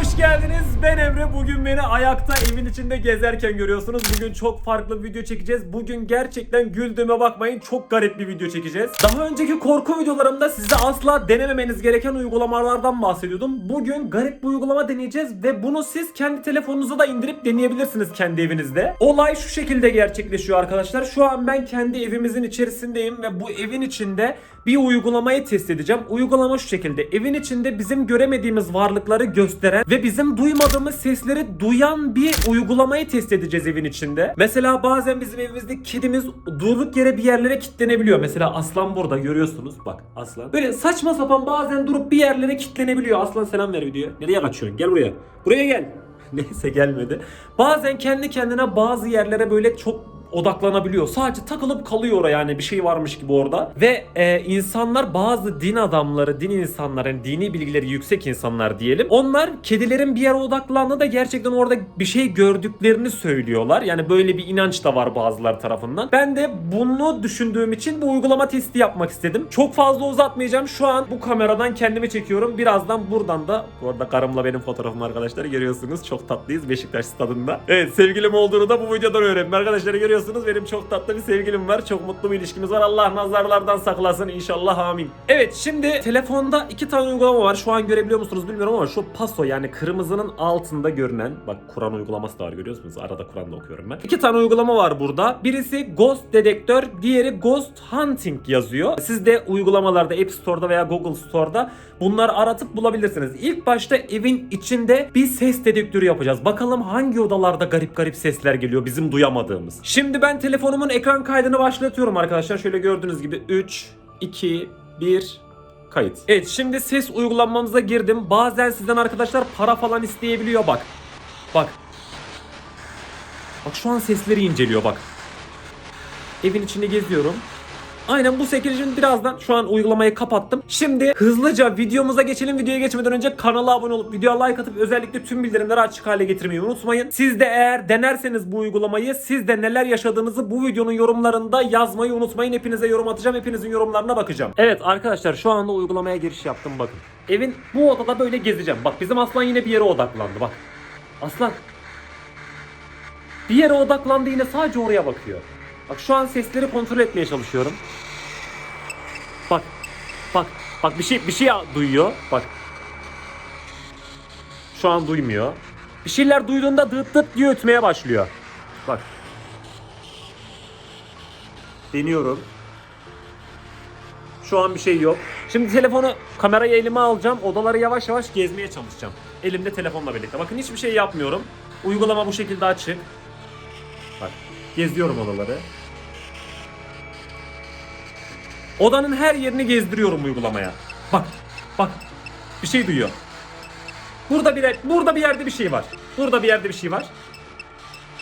hoş geldiniz. Ben Emre. Bugün beni ayakta evin içinde gezerken görüyorsunuz. Bugün çok farklı bir video çekeceğiz. Bugün gerçekten güldüğüme bakmayın. Çok garip bir video çekeceğiz. Daha önceki korku videolarımda size asla denememeniz gereken uygulamalardan bahsediyordum. Bugün garip bir uygulama deneyeceğiz ve bunu siz kendi telefonunuza da indirip deneyebilirsiniz kendi evinizde. Olay şu şekilde gerçekleşiyor arkadaşlar. Şu an ben kendi evimizin içerisindeyim ve bu evin içinde bir uygulamayı test edeceğim. Uygulama şu şekilde. Evin içinde bizim göremediğimiz varlıkları gösteren ve bizim duymadığımız sesleri duyan bir uygulamayı test edeceğiz evin içinde. Mesela bazen bizim evimizde kedimiz durduk yere bir yerlere kilitlenebiliyor. Mesela aslan burada görüyorsunuz. Bak aslan. Böyle saçma sapan bazen durup bir yerlere kilitlenebiliyor. Aslan selam ver videoya. Nereye kaçıyorsun? Gel buraya. Buraya gel. Neyse gelmedi. Bazen kendi kendine bazı yerlere böyle çok odaklanabiliyor. Sadece takılıp kalıyor oraya yani bir şey varmış gibi orada. Ve e, insanlar bazı din adamları, din insanları, yani dini bilgileri yüksek insanlar diyelim. Onlar kedilerin bir yere odaklandığında gerçekten orada bir şey gördüklerini söylüyorlar. Yani böyle bir inanç da var bazıları tarafından. Ben de bunu düşündüğüm için bu uygulama testi yapmak istedim. Çok fazla uzatmayacağım. Şu an bu kameradan kendimi çekiyorum. Birazdan buradan da bu arada karımla benim fotoğrafım arkadaşlar görüyorsunuz. Çok tatlıyız Beşiktaş stadında. Evet sevgilim olduğunu da bu videodan öğrendim. Arkadaşlar görüyorsunuz benim çok tatlı bir sevgilim var. Çok mutlu bir ilişkimiz var. Allah nazarlardan saklasın inşallah amin. Evet şimdi telefonda iki tane uygulama var. Şu an görebiliyor musunuz bilmiyorum ama şu paso yani kırmızının altında görünen bak Kur'an uygulaması da var görüyor musunuz? Arada Kur'an'da okuyorum ben. İki tane uygulama var burada. Birisi Ghost Dedektör, diğeri Ghost Hunting yazıyor. Siz de uygulamalarda App Store'da veya Google Store'da bunları aratıp bulabilirsiniz. İlk başta evin içinde bir ses dedektörü yapacağız. Bakalım hangi odalarda garip garip sesler geliyor bizim duyamadığımız. Şimdi ben telefonumun ekran kaydını başlatıyorum arkadaşlar. Şöyle gördüğünüz gibi 3, 2, 1, kayıt. Evet şimdi ses uygulamamıza girdim. Bazen sizden arkadaşlar para falan isteyebiliyor bak. Bak. Bak şu an sesleri inceliyor bak. Evin içinde geziyorum. Aynen bu şekilde şimdi birazdan şu an uygulamayı kapattım. Şimdi hızlıca videomuza geçelim. Videoya geçmeden önce kanala abone olup videoya like atıp özellikle tüm bildirimleri açık hale getirmeyi unutmayın. Siz de eğer denerseniz bu uygulamayı siz de neler yaşadığınızı bu videonun yorumlarında yazmayı unutmayın. Hepinize yorum atacağım. Hepinizin yorumlarına bakacağım. Evet arkadaşlar şu anda uygulamaya giriş yaptım bakın. Evin bu odada böyle gezeceğim. Bak bizim aslan yine bir yere odaklandı bak. Aslan. Bir yere odaklandı yine sadece oraya bakıyor. Bak şu an sesleri kontrol etmeye çalışıyorum. Bak. Bak. Bak bir şey bir şey duyuyor. Bak. Şu an duymuyor. Bir şeyler duyduğunda dıt dıt diye ötmeye başlıyor. Bak. Deniyorum. Şu an bir şey yok. Şimdi telefonu kamerayı elime alacağım. Odaları yavaş yavaş gezmeye çalışacağım. Elimde telefonla birlikte. Bakın hiçbir şey yapmıyorum. Uygulama bu şekilde açık. Bak geziyorum odaları. Odanın her yerini gezdiriyorum uygulamaya. Bak, bak. Bir şey duyuyor. Burada bir burada bir yerde bir şey var. Burada bir yerde bir şey var.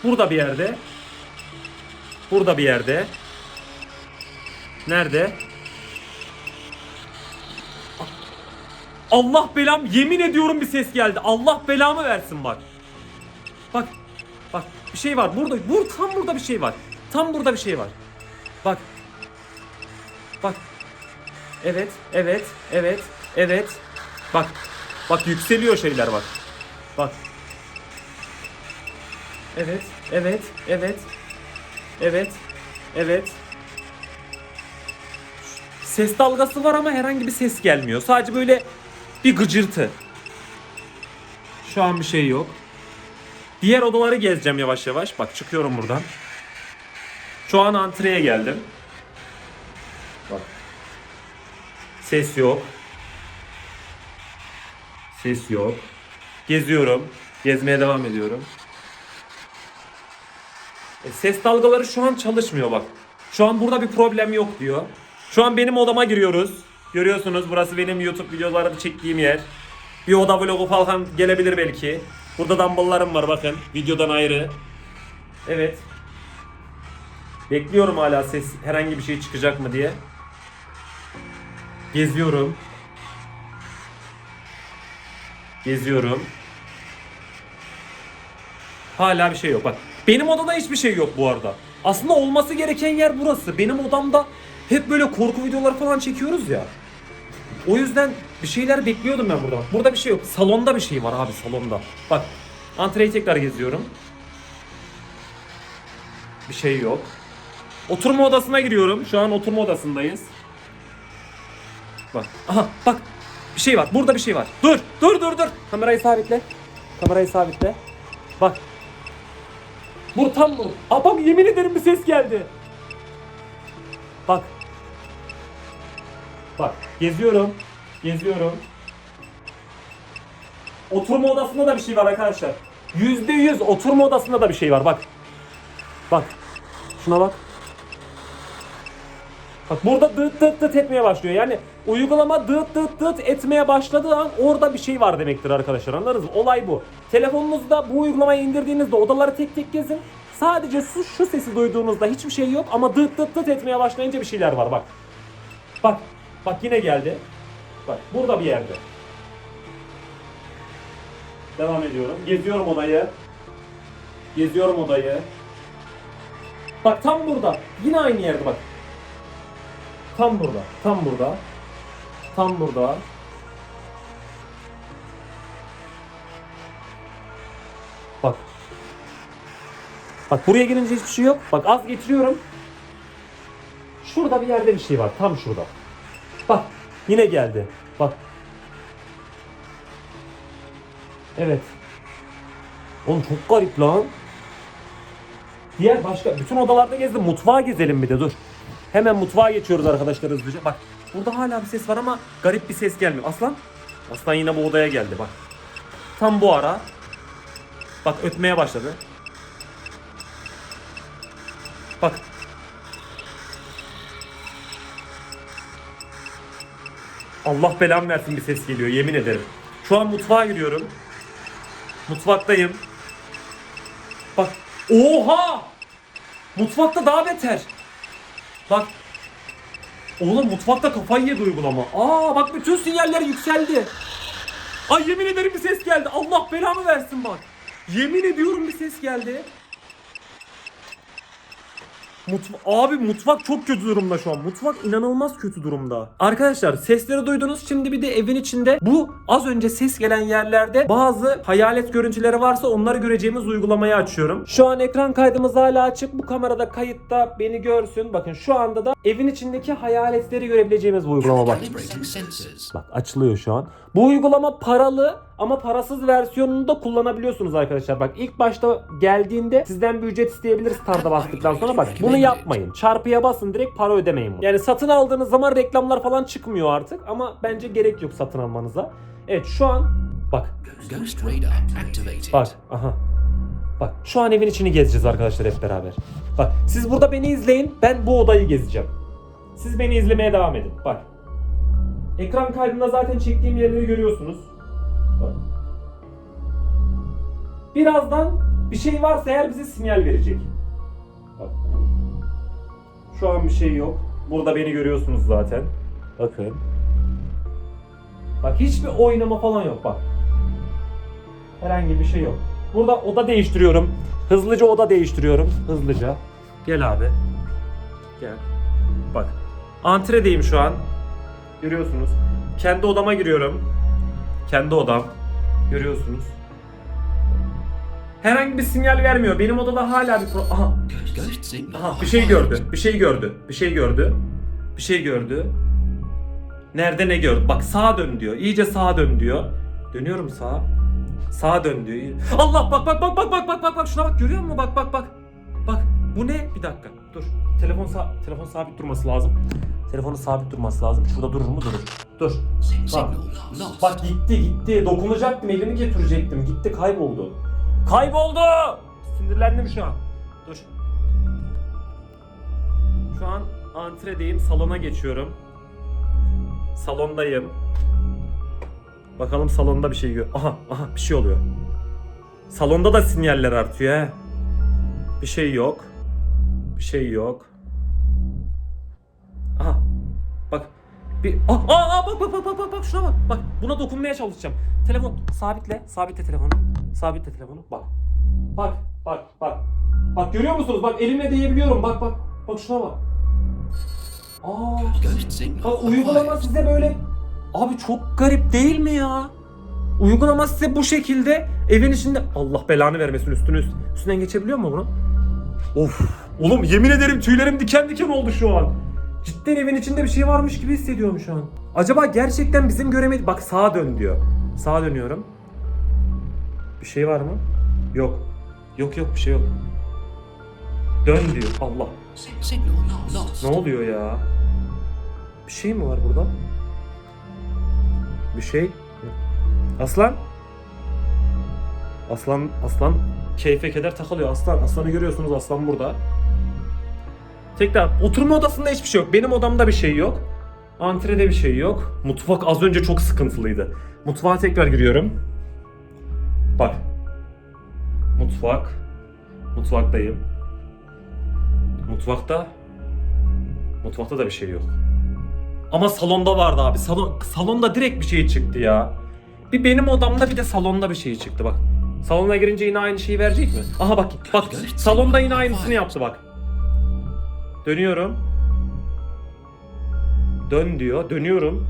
Burada bir yerde. Burada bir yerde. Nerede? Allah belam yemin ediyorum bir ses geldi. Allah belamı versin bak. Bak. Bak bir şey var. Burada. Vur tam burada bir şey var. Tam burada bir şey var. Bak. Evet, evet, evet, evet. Bak. Bak yükseliyor şeyler bak. Bak. Evet, evet, evet. Evet, evet. Ses dalgası var ama herhangi bir ses gelmiyor. Sadece böyle bir gıcırtı. Şu an bir şey yok. Diğer odaları gezeceğim yavaş yavaş. Bak çıkıyorum buradan. Şu an antreye geldim. Bak. Ses yok. Ses yok. Geziyorum. Gezmeye devam ediyorum. E, ses dalgaları şu an çalışmıyor bak. Şu an burada bir problem yok diyor. Şu an benim odama giriyoruz. Görüyorsunuz burası benim YouTube videolarını çektiğim yer. Bir oda vlogu falan gelebilir belki. Burada dumbbell'larım var bakın. Videodan ayrı. Evet. Bekliyorum hala ses herhangi bir şey çıkacak mı diye. Geziyorum. Geziyorum. Hala bir şey yok. Bak benim odada hiçbir şey yok bu arada. Aslında olması gereken yer burası. Benim odamda hep böyle korku videoları falan çekiyoruz ya. O yüzden Bir şeyler bekliyordum ben burada. Burada bir şey yok. Salonda bir şey var abi salonda. Bak. Antreyi tekrar geziyorum. Bir şey yok. Oturma odasına giriyorum. Şu an oturma odasındayız. Bak. Aha bak. Bir şey var. Burada bir şey var. Dur. Dur dur dur. Kamerayı sabitle. Kamerayı sabitle. Bak. Bu tam bu. Aa bak yemin ederim bir ses geldi. Bak. Bak geziyorum. Geziyorum. Oturma odasında da bir şey var arkadaşlar. Yüzde yüz oturma odasında da bir şey var bak. Bak. Şuna bak. Bak burada dıt dıt dıt etmeye başlıyor. Yani uygulama dıt dıt dıt etmeye başladığı an orada bir şey var demektir arkadaşlar. Anladınız mı? Olay bu. Telefonunuzda bu uygulamayı indirdiğinizde odaları tek tek gezin. Sadece şu, şu sesi duyduğunuzda hiçbir şey yok ama dıt dıt dıt etmeye başlayınca bir şeyler var bak. Bak. Bak yine geldi. Bak burada bir yerde. Devam ediyorum. Geziyorum odayı. Geziyorum odayı. Bak tam burada. Yine aynı yerde bak. Tam burada. Tam burada. Tam burada. Bak. Bak buraya girince hiçbir şey yok. Bak az getiriyorum. Şurada bir yerde bir şey var. Tam şurada. Bak. Yine geldi. Bak. Evet. Oğlum çok garip lan. Diğer başka bütün odalarda gezdim. Mutfağa gezelim bir de dur. Hemen mutfağa geçiyoruz arkadaşlar hızlıca. Bak burada hala bir ses var ama garip bir ses gelmiyor. Aslan. Aslan yine bu odaya geldi bak. Tam bu ara. Bak ötmeye başladı. Bak. Allah belamı versin bir ses geliyor yemin ederim. Şu an mutfağa giriyorum. Mutfaktayım. Bak. Oha! Mutfakta daha beter. Bak. Oğlum mutfakta kafayı yedi uygulama. Aa bak bütün sinyaller yükseldi. Ay yemin ederim bir ses geldi. Allah belamı versin bak. Yemin ediyorum bir ses geldi. Mutfa abi mutfak çok kötü durumda şu an. Mutfak inanılmaz kötü durumda. Arkadaşlar sesleri duydunuz. Şimdi bir de evin içinde bu az önce ses gelen yerlerde bazı hayalet görüntüleri varsa onları göreceğimiz uygulamayı açıyorum. Şu an ekran kaydımız hala açık. Bu kamerada kayıtta beni görsün. Bakın şu anda da evin içindeki hayaletleri görebileceğimiz bir uygulama bak. Bak açılıyor şu an. Bu uygulama paralı ama parasız versiyonunu da kullanabiliyorsunuz arkadaşlar. Bak ilk başta geldiğinde sizden bir ücret isteyebilir starda bastıktan sonra. Bak bunu yapmayın. Çarpıya basın direkt para ödemeyin. bunu. Yani satın aldığınız zaman reklamlar falan çıkmıyor artık ama bence gerek yok satın almanıza. Evet şu an bak Ghost radar activated. Bak aha. Bak şu an evin içini gezeceğiz arkadaşlar hep beraber. Bak siz burada beni izleyin. Ben bu odayı gezeceğim. Siz beni izlemeye devam edin. Bak. Ekran kaydında zaten çektiğim yerleri görüyorsunuz. Bak. Birazdan bir şey varsa eğer bize sinyal verecek. Şu an bir şey yok. Burada beni görüyorsunuz zaten. Bakın. Bak hiçbir oynama falan yok bak. Herhangi bir şey yok. Burada oda değiştiriyorum. Hızlıca oda değiştiriyorum. Hızlıca. Gel abi. Gel. Bak. Antredeyim şu an. Görüyorsunuz. Kendi odama giriyorum. Kendi odam. Görüyorsunuz. Herhangi bir sinyal vermiyor. Benim odada hala bir pro... Aha. Aha bir şey gördü. Bir şey gördü. Bir şey gördü. Bir şey gördü. Nerede ne gördü? Bak sağa dön diyor. İyice sağa dön diyor. Dönüyorum sağa. Sağa dön diyor. Allah bak bak bak bak bak bak bak bak şuna bak görüyor musun? Bak bak bak. Bak bu ne? Bir dakika. Dur. Telefon sa telefon sabit durması lazım. Telefonun sabit durması lazım. Şurada durur mu? Durur. Dur. Lost. Bak gitti gitti. Dokunacaktım elimi getirecektim. Gitti kayboldu. Kayboldu. Sinirlendim şu an. Dur. Şu an antredeyim. Salona geçiyorum. Salondayım. Bakalım salonda bir şey gör. Aha aha bir şey oluyor. Salonda da sinyaller artıyor he. Bir şey yok. Bir şey yok. Aha. Bak. Bir aa, aa, aa, bak bak bak bak bak bak şuna bak. Bak buna dokunmaya çalışacağım. Telefon sabitle. Sabitle telefonu. Sabitle telefonu. Bak. Bak bak bak. Bak görüyor musunuz? Bak elimle değebiliyorum. Bak bak. Bak şuna bak. Aa. Bak uygulama size böyle Abi çok garip değil mi ya? Uygulama size bu şekilde evin içinde Allah belanı vermesin üstünü üst- üstünden geçebiliyor mu bunu? Of. Oğlum yemin ederim tüylerim diken diken oldu şu an. Cidden evin içinde bir şey varmış gibi hissediyorum şu an. Acaba gerçekten bizim göremedi... Bak sağa dön diyor. Sağa dönüyorum. Bir şey var mı? Yok. Yok yok bir şey yok. Dön diyor. Allah. Ne oluyor ya? Bir şey mi var burada? Bir şey. Aslan? Aslan, aslan keyfe keder takılıyor. Aslan, aslanı görüyorsunuz aslan burada. Tekrar oturma odasında hiçbir şey yok. Benim odamda bir şey yok. Antrede bir şey yok. Mutfak az önce çok sıkıntılıydı. Mutfağa tekrar giriyorum. Bak. Mutfak. Mutfaktayım. Mutfakta Mutfakta da bir şey yok. Ama salonda vardı abi. Salon salonda direkt bir şey çıktı ya. Bir benim odamda bir de salonda bir şey çıktı bak. Salona girince yine aynı şeyi verecek mi? Aha bak bak salonda yine aynısını yaptı bak. Dönüyorum. Dön diyor. Dönüyorum.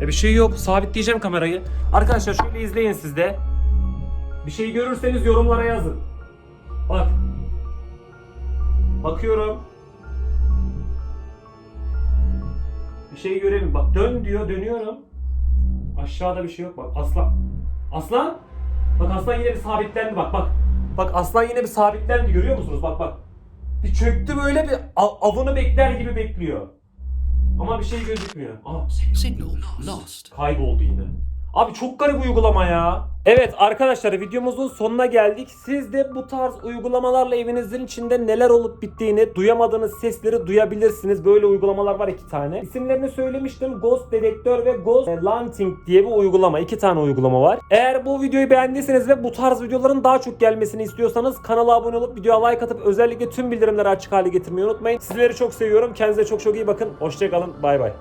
E bir şey yok. Sabitleyeceğim kamerayı. Arkadaşlar şöyle izleyin siz de. Bir şey görürseniz yorumlara yazın. Bak. Bakıyorum. Bir şey göremiyorum. Bak dön diyor dönüyorum. Aşağıda bir şey yok bak. Aslan. Aslan. Bak aslan yine bir sabitlendi bak bak. Bak aslan yine bir sabitlendi görüyor musunuz? Bak bak. Bir çöktü böyle bir av- avını bekler gibi bekliyor. Ama bir şey gözükmüyor. Aa, Signal lost. kayboldu yine. Abi çok garip uygulama ya. Evet arkadaşlar videomuzun sonuna geldik. Siz de bu tarz uygulamalarla evinizin içinde neler olup bittiğini, duyamadığınız sesleri duyabilirsiniz. Böyle uygulamalar var iki tane. İsimlerini söylemiştim. Ghost Dedektör ve Ghost Lanting diye bir uygulama. iki tane uygulama var. Eğer bu videoyu beğendiyseniz ve bu tarz videoların daha çok gelmesini istiyorsanız kanala abone olup videoya like atıp özellikle tüm bildirimleri açık hale getirmeyi unutmayın. Sizleri çok seviyorum. Kendinize çok çok iyi bakın. Hoşçakalın. Bay bay.